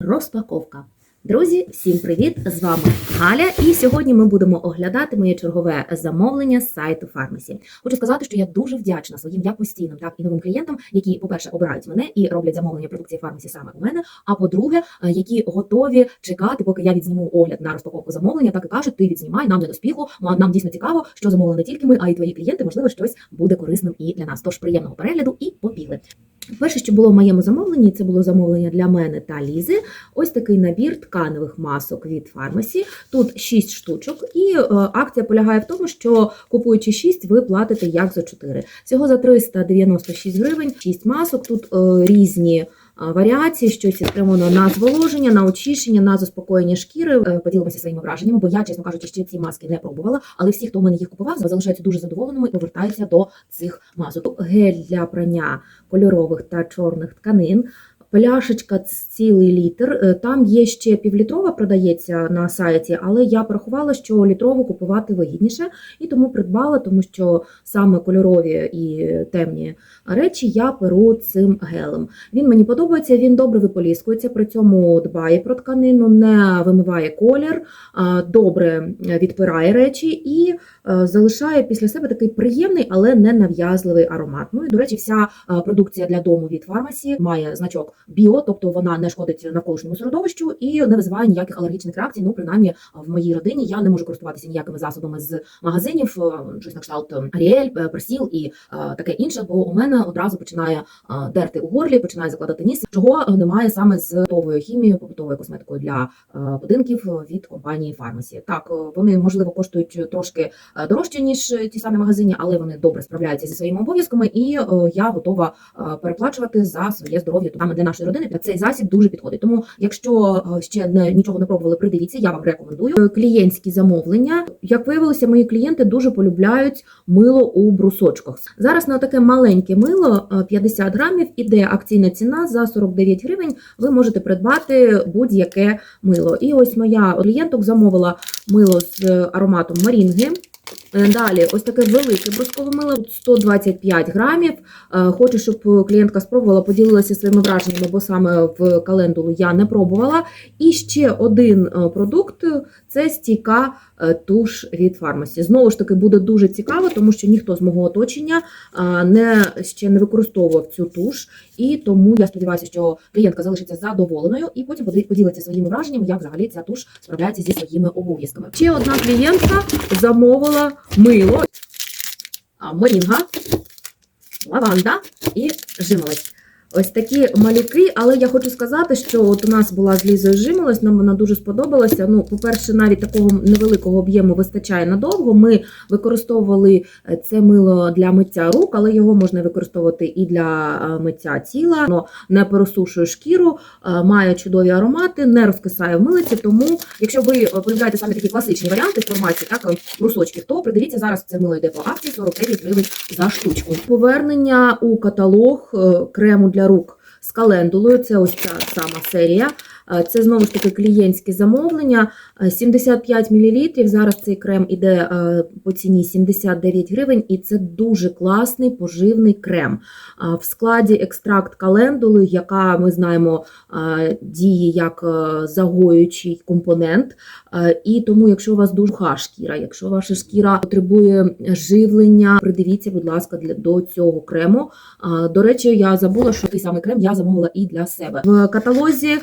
Розпаковка. Друзі, всім привіт! З вами Галя, і сьогодні ми будемо оглядати моє чергове замовлення з сайту Фармасі. Хочу сказати, що я дуже вдячна своїм як постійним, так і новим клієнтам, які, по-перше, обирають мене і роблять замовлення продукції Фармасі саме у мене. А по-друге, е, які готові чекати, поки я відзніму огляд на розпаковку замовлення, так і кажуть, ти відзнімай, нам не до спіху, ма- нам дійсно цікаво, що замовили не тільки ми, а й твої клієнти. Можливо, щось буде корисним і для нас. Тож приємного перегляду і побігли. Перше, що було в моєму замовленні, це було замовлення для мене та Лізи. Ось такий набір тканевих масок від Фармасі. Тут 6 штучок, і е, акція полягає в тому, що купуючи 6, ви платите як за 4. Всього за 396 гривень, 6 масок. Тут е, різні. е, Варіації, щось спрямовано на зволоження, на очищення, на заспокоєння шкіри. Поділимося своїми враженнями, бо я, чесно кажучи, ще ці маски не пробувала. Але всі, хто в мене їх купував, залишаються дуже задоволеними і повертаються до цих масок. Гель для прання кольорових та чорних тканин. Пляшечка цілий літр. Е, Там є ще півлітрова, продається на сайті, але я порахувала, що літрову купувати вигідніше, і тому придбала, тому що саме кольорові і темні речі я перу цим гелем. Він мені подобається, він добре виполіскується, при цьому дбає про тканину, не вимиває колір, добре відпирає речі і е, залишає після себе такий приємний, але не нав'язливий аромат. Ну і до речі, вся е, продукція для дому від фармасі має значок біо, тобто вона не шкодить навколишньому середовищу і не визиває ніяких алергічних реакцій. Ну, принаймні, в моїй родині я не можу користуватися ніякими засобами з магазинів, е, щось на кшталт Аріель, Персіл і е, таке інше, бо у мене одразу починає е, дерти у горлі, починає закладати ніс, чого е, немає саме з побутовою хімією, побутовою косметикою для е, будинків від компанії Фармасі. Так, е, вони можливо коштують трошки е, дорожче ніж ті самі магазині, але вони добре справляються зі своїми обов'язками, і е, я готова е, переплачувати за своє здоров'я. Саме для нашої родини та цей засіб дуже підходить. Тому, якщо е, ще не нічого не пробували, придивіться, я вам рекомендую Е, клієнтські замовлення. Як виявилося, мої клієнти дуже полюбляють мило у брусочках. Зараз на таке маленьке мило е, 50 грамів іде акційна ціна за 49 гривень. Ви можете придбати будь-яке мило. І ось моя клієнток замовила мило з е, ароматом марінги. Е, Далі, ось таке велике брускове мило, 125 грамів. Е, Хочу, щоб клієнтка спробувала, поділилася своїми враженнями, бо саме в календулу я не пробувала. І ще один е, продукт це стійка туш від фармасі. Знову ж таки, буде дуже цікаво, тому що ніхто з мого оточення не ще не використовував цю туш, і тому я сподіваюся, що клієнтка залишиться задоволеною і потім поділиться своїми враженнями, як взагалі ця туш справляється зі своїми обов'язками. Ще одна клієнтка замовила мило, морінга, лаванда і жимолость. Ось такі малюки, але я хочу сказати, що от у нас була з Лізою жимолость, нам вона дуже сподобалася. Ну, по-перше, навіть такого невеликого об'єму вистачає надовго. Ми використовували е, це мило для миття рук, але його можна використовувати і для е, миття тіла. Воно не пересушує шкіру, е, має чудові аромати, не розкисає в милиці. Тому, якщо ви полюбляєте саме такі класичні варіанти в форматі, так брусочків, то придивіться зараз це мило йде по акції 49 гривень за штучку. Повернення у каталог крему для рук з календулою. Це ось ця сама серія. Е, Це знову ж таки клієнтське замовлення. Е, 75 мл. Зараз цей крем іде е, по ціні 79 гривень, і це дуже класний поживний крем. Е, В складі екстракт календули, яка ми знаємо е, діє як е, загоюючий компонент. Е, І тому, якщо у вас дуже шкіра, якщо ваша шкіра потребує живлення, придивіться, будь ласка, для до цього крему. До речі, я забула, що той самий крем я замовила і для себе. В каталозі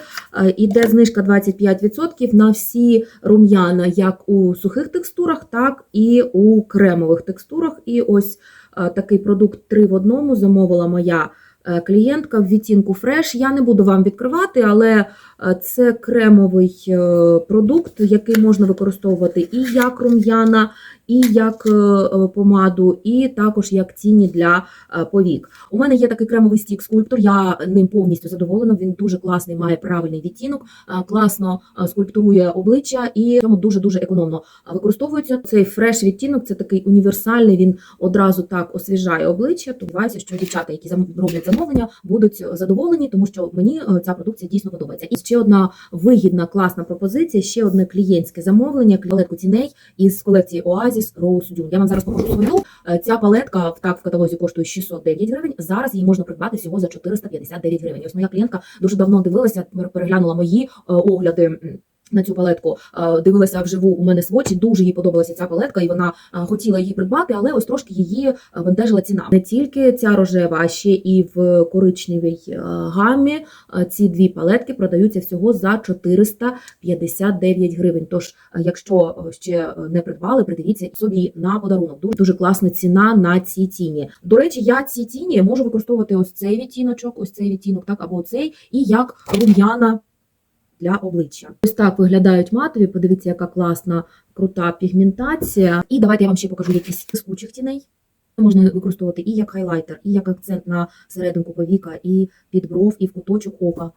е, іде знижка 25% на всі рум'яна, як у сухих текстурах, так і у кремових текстурах. І ось е, такий продукт 3 в одному замовила моя е, клієнтка в відтінку Fresh. Я не буду вам відкривати, але це кремовий е, продукт, який можна використовувати і як рум'яна, і як е, е, помаду, і також як тіні для повік. У мене є такий кремовий стік скульптор. Я ним повністю задоволена. Він дуже класний, має правильний відтінок, класно скульптурує обличчя і в цьому дуже дуже економно використовується. Цей фреш відтінок це такий універсальний. Він одразу так освіжає обличчя. Сподіваюся, що дівчата, які роблять замовлення, будуть задоволені, тому що мені ця продукція дійсно подобається. Ще одна вигідна класна пропозиція, ще одне клієнтське замовлення, палетку тіней із колекції Oasis Rose Dune. Я вам зараз покажу свою. Е, Ця палетка в так в каталозі коштує 609 гривень. Зараз її можна придбати всього за 459 гривень. Ось моя клієнтка дуже давно дивилася, переглянула мої е, огляди. На цю палетку дивилася вживу у мене свочі, дуже їй подобалася ця палетка, і вона хотіла її придбати, але ось трошки її е, бентежила ціна. Не тільки ця рожева, а ще і в коричневій е, гамі. Ці дві палетки продаються всього за 459 гривень. Тож, е, якщо ще не придбали, придивіться собі на подарунок. Дуже дуже класна ціна на ці тіні. До речі, я ці тіні можу використовувати ось цей відтіночок, ось цей відтінок, так або цей, і як рум'яна для обличчя. Ось так виглядають матові. Подивіться, яка класна, крута пігментація. І давайте я вам ще покажу якісь блискучих тіней. Можна використовувати і як хайлайтер, і як акцент на серединку повіка, і під бров, і в куточок ока.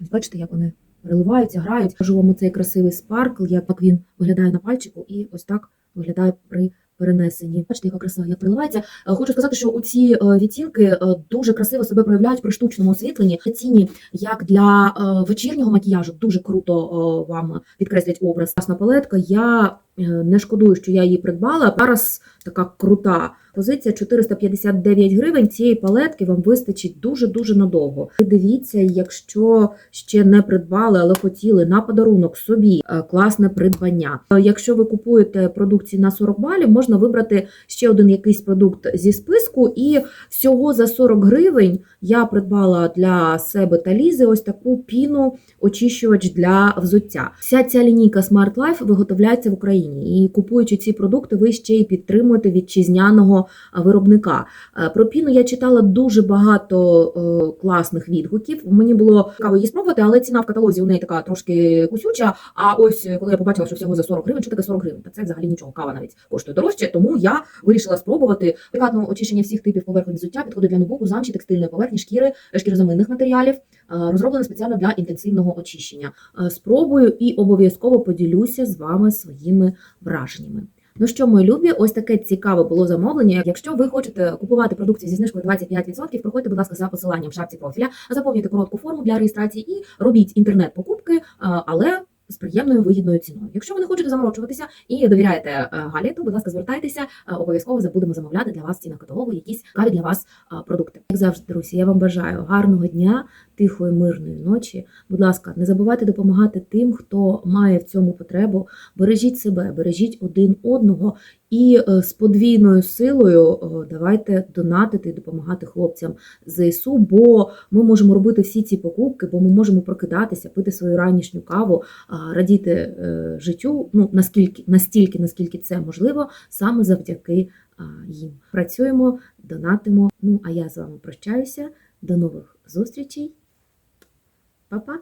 Бачите, як вони переливаються, грають. Кажу вам оцей красивий спаркл, як він виглядає на пальчику, і ось так виглядає при перенесенні. Бачите, яка краса, як переливається. Е, Хочу сказати, що у ці е, відтінки е, дуже красиво себе проявляють при штучному освітленні. Ціні як для вечірнього макіяжу дуже круто вам підкреслять образ. Класна палетка. Я не шкодую, що я її придбала. Зараз така крута позиція 459 гривень. Цієї палетки вам вистачить дуже дуже надовго. Ви Дивіться, якщо ще не придбали, але хотіли на подарунок собі е, класне придбання. Е, Якщо ви купуєте продукції на 40 балів, можна вибрати ще один якийсь продукт зі списку, і всього за 40 гривень я придбала для себе та лізи ось таку піну очищувач для взуття. Вся ця лінійка Smart Life виготовляється в Україні, і купуючи ці продукти, ви ще й підтримуєте вітчизняного виробника. Про піну я читала дуже багато класних відгуків. Мені було цікаво її спробувати, але ціна в каталозі у неї така трошки кусюча. А ось е, коли я побачила, що всього за 40 гривень, що таке 40 гривень, та це взагалі нічого. Кава навіть коштує дорожче, тому я вирішила спробувати Делікатне очищення всіх типів поверхонь взуття, підходить для нобуку, замші, текстильної поверхні, шкіри, шкірозамінних матеріалів, е, розроблене спеціально для інтенсивного очищення. Е, Спробую і обов'язково поділюся з вами своїми враженнями. Ну що, мої любі, ось таке цікаве було замовлення. Якщо ви хочете купувати продукцію зі знижкою 25%, проходьте, будь ласка, за посиланням в шапці профіля, заповнюйте коротку форму для реєстрації і робіть інтернет-покупки, е, але з приємною вигідною ціною. Якщо ви не хочете заморочуватися і довіряєте Галі, то, будь ласка, звертайтеся, обов'язково будемо замовляти для вас в цінах каталогу якісь цікаві для вас продукти. Як завжди, друзі, я вам бажаю гарного дня, тихої, мирної ночі. Будь ласка, не забувайте допомагати тим, хто має в цьому потребу. Бережіть себе, бережіть один одного і е, з подвійною силою давайте донатити і допомагати хлопцям ЗСУ, бо ми можемо робити всі ці покупки, бо ми можемо прокидатися, пити свою ранішню каву, радіти е, життю. Ну наскільки настільки, наскільки це можливо, саме завдяки їм. Працюємо, донатимо. Ну а я з вами прощаюся. До нових зустрічей. Па-па!